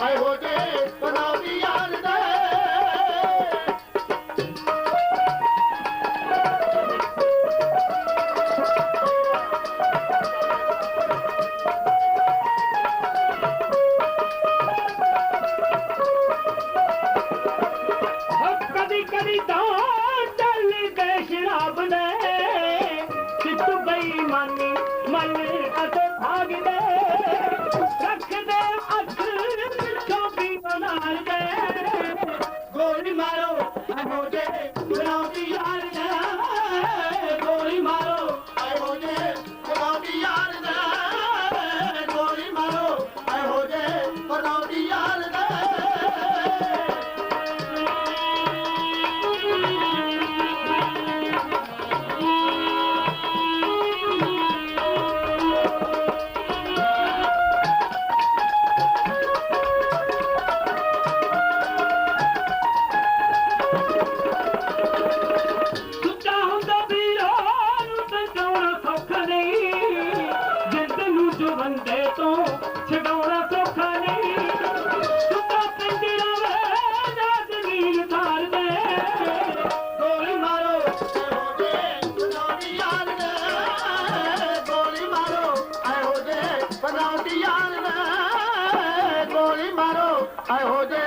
Aí, rodar. ਜਾਣਦੇ ਗੋਲੀ ਮਾਰੋ। ਹੋ ਜੇ ਬੁਲਾਉਂਦੀ ਯਾਰ ਨਾ ਕੰਡੇ ਤੋਂ ਛਡਾਉਣਾ ਸੌਖਾ ਨਹੀਂ। ਸੁੱਤਾ ਕੰਜਰਾ ਵੇ ਨਾ ਜ਼ਮੀਨ ਧਾਰ ਦੇ ਗੋਲੀ ਮਾਰੋ, ਇਹੋ ਜੇ ਬਣਾਉਣੀ ਯਾਰ ਨੇ ਗੋਲੀ ਮਾਰੋ, ਇਹੋ ਜੇ ਬਣਾਉਣੀ ਯਾਰ ਨੇ ਗੋਲੀ ਮਾਰੋ, ਇਹੋ ਜੇ